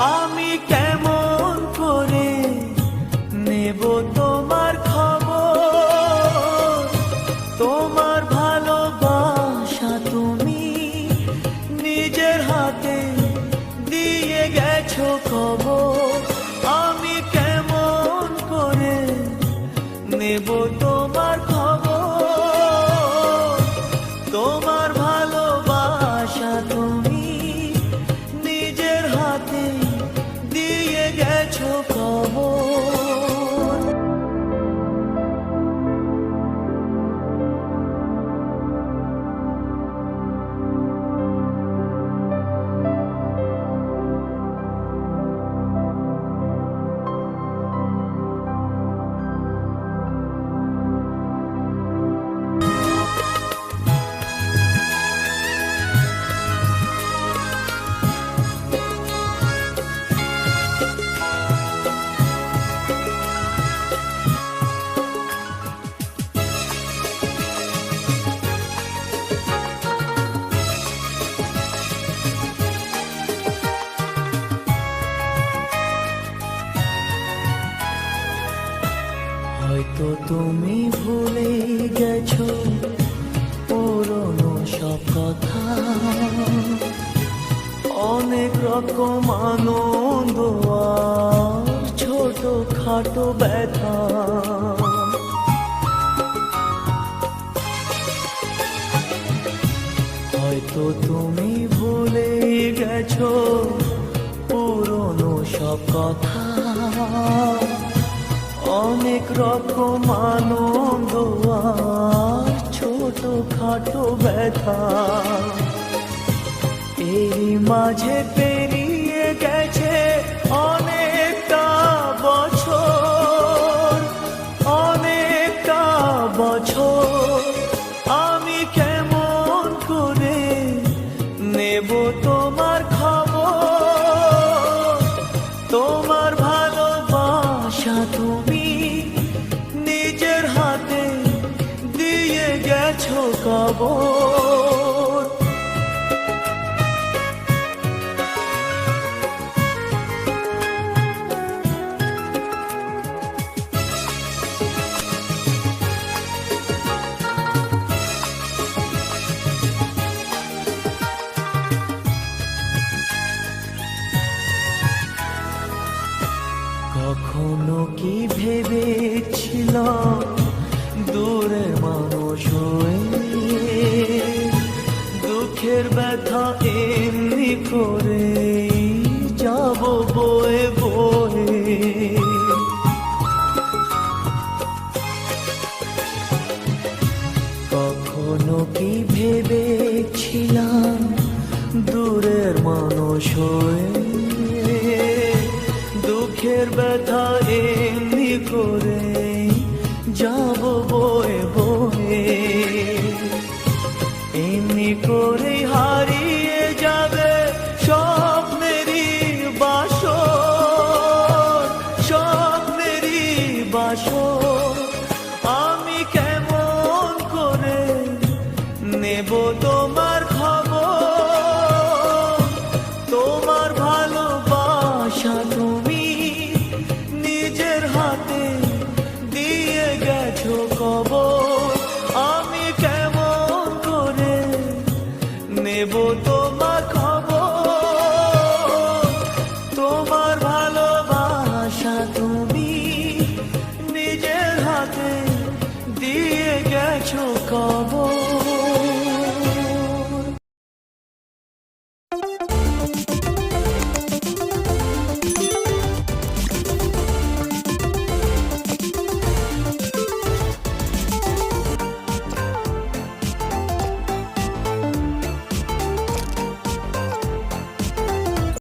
আমি কেমন করে নেব তোমার খবর? তোমার ভালোবাসা তুমি নিজের হাতে দিয়ে গেছো খবর তুমি ভুলে গেছো পুরনো সব কথা। অনেক রকম আনন্দ ছোট খাটো ব্যথা। হয়তো তুমি ভুলে গেছো পুরনো সব কথা। অনেক রকম আনন্দ ছোট খাটো ব্যথা। এই মাঝে পেরিয়ে গেছে অনেকটা বছর অনেকটা বছর। আমি কেমন করে নেব তোমার খবর? তোমার ভালোবাসা তুমি কবর কখনো কি ভেবেছিলাম দূরের মানুষ হয়ে দুঃখের ব্যথা এমনি করে যাব বয়ে বয়ে। কখনো কি ভেবেছিলাম দূরের মানুষ হয়ে আসো।